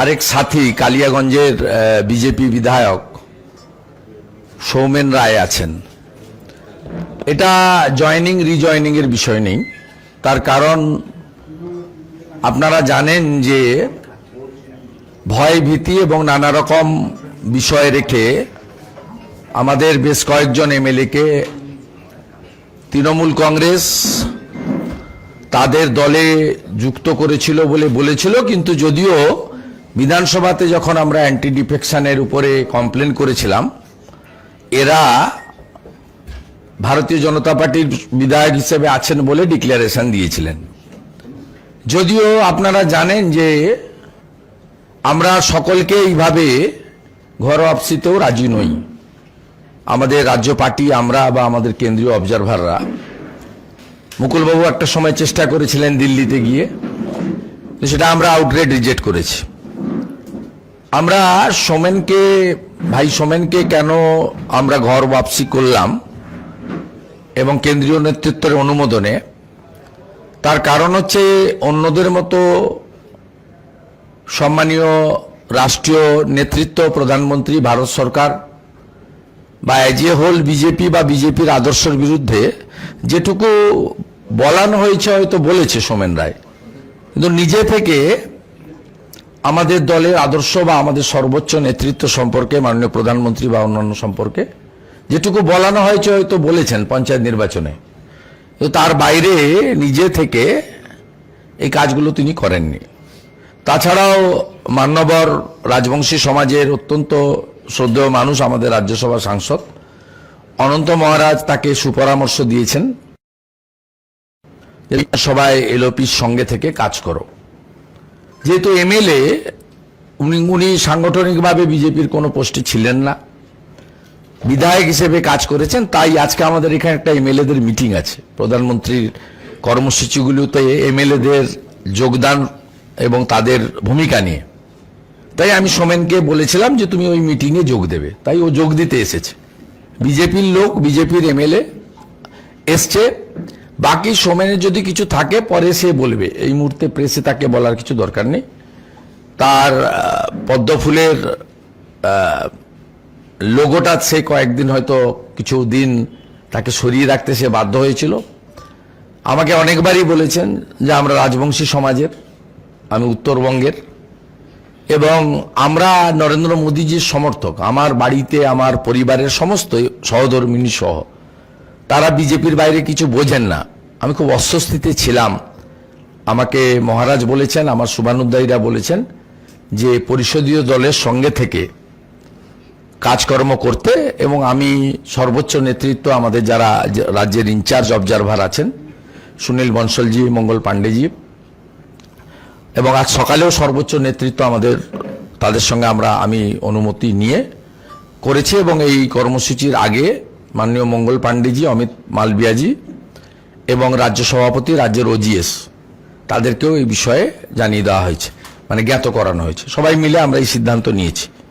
আরেক সাথী কালিয়াগঞ্জের বিজেপি বিধায়ক সৌমেন রায় আছেন। এটা জয়নিং, রিজয়নিং এর বিষয় নেই। তার কারণ আপনারা জানেন যে ভয়, ভীতি এবং নানা রকম বিষয় রেখে আমাদের বেশ কয়েকজন এমএলএকে তৃণমূল কংগ্রেস তাদের দলে যুক্ত করেছিল বলে বলেছিল, কিন্তু যদিও বিধানসভাতে যখন আমরা অ্যান্টি ডিফেকশনের উপরে কমপ্লেন করেছিলাম, এরা ভারতীয় জনতা পার্টির বিধায়ক হিসেবে আছেন বলে ডিক্লারেশন দিয়েছিলেন। যদিও আপনারা জানেন যে আমরা সকলকে এইভাবে ঘর অফসিতেও রাজি নই। আমাদের রাজ্য পার্টি, আমরা বা আমাদের কেন্দ্রীয় অবজারভাররা মুকুলবাবু একটা সময় চেষ্টা করেছিলেন দিল্লিতে গিয়ে, সেটা আমরা আউটরেট রিজেক্ট করেছি। আমরা সোমেনকে, ভাই সোমেনকে কেন আমরা ঘর ওয়াপসি করলাম এবং কেন্দ্রীয় নেতৃত্বের অনুমোদনে? তার কারণ হচ্ছে অন্যদের মতো সম্মানীয় রাষ্ট্রীয় নেতৃত্ব, প্রধানমন্ত্রী, ভারত সরকার বা এজ এ হোল বিজেপি বা বিজেপির আদর্শের বিরুদ্ধে যেটুকু বলানো হয়েছে, হয়তো বলেছে সোমেন রায়। কিন্তু নিজে থেকে আমাদের দলের আদর্শ বা আমাদের সর্বোচ্চ নেতৃত্ব সম্পর্কে, মাননীয় প্রধানমন্ত্রী বা অন্যান্য সম্পর্কে, যেটুকু বলানো হয়েছে হয়তো বলেছেন পঞ্চায়েত নির্বাচনে। কিন্তু তার বাইরে নিজে থেকে এই কাজগুলো তিনি করেননি। তাছাড়াও মান্যবর রাজবংশী সমাজের অত্যন্ত শ্রদ্ধেয় মানুষ আমাদের রাজ্যসভা সাংসদ, অনন্ত মহারাজ তাকে সুপরামর্শ দিয়েছেন সবাই এলোপির সঙ্গে থেকে কাজ করো। যেহেতু এমএলএ, উনি উনি সাংগঠনিকভাবে বিজেপির কোনো পোস্টে ছিলেন না। বিধায়ক হিসেবে কাজ করেছেন, তাই আজকে আমাদের এখানে একটা এমএলএদের মিটিং আছে। প্রধানমন্ত্রীর কর্মসূচিগুলোতে এমএলএদের যোগদান এবং তাদের ভূমিকা নিয়ে। তাই আমি সোমেনকে বলেছিলাম যে, তুমি ওই মিটিংয়ে যোগ দেবে। তাই ও যোগ দিতে এসেছে। বিজেপির লোক, বিজেপির এমএলএ এসছে বাকি সোমেনের যদি কিছু থাকে, পরে সে বলবে। এই মুহূর্তে প্রেসে তাকে বলার কিছু দরকার নেই। তার পদ্মফুলের লোগোটা সে কয়েকদিন হয়তো কিছু দিন তাকে সরিয়ে রাখতে সে বাধ্য হয়েছিল। আমাকে অনেকবারই বলেছেন যে আমরা রাজবংশী সমাজের, আমি উত্তরবঙ্গের। এবং আমরা নরেন্দ্র মোদীজির সমর্থক। আমার বাড়িতে, আমার পরিবারের সমস্ত সহধর্মিনী সহ। তারা বিজেপির বাইরে কিছু বোঝেন না। আমি খুব অস্বস্তিতে ছিলাম। আমাকে মহারাজ বলেছেন, আমার শুভানুদ্দায়ীরা বলেছেন যে পরিষদীয় দলের সঙ্গে থেকে কাজকর্ম করতে এবং আমি সর্বোচ্চ নেতৃত্ব আমাদের যারা রাজ্যের ইনচার্জ অবজারভার আছেন, সুনীল বনসলজি মঙ্গল পাণ্ডেজি, এবং আজ সকালেও সর্বোচ্চ নেতৃত্ব আমাদের, তাদের সঙ্গে আমরা, আমি অনুমতি নিয়ে করেছি এবং এই কর্মসূচির আগে মাননীয় মঙ্গল পাণ্ডেজি অমিত মালবিয়াজি এবং রাজ্য সভাপতি রাজ্যের ওজিএস তাদেরকেও এই বিষয়ে জানিয়ে দেওয়া হয়েছে মানে জ্ঞাত করানো হয়েছে। সবাই মিলে আমরা এই সিদ্ধান্ত নিয়েছি।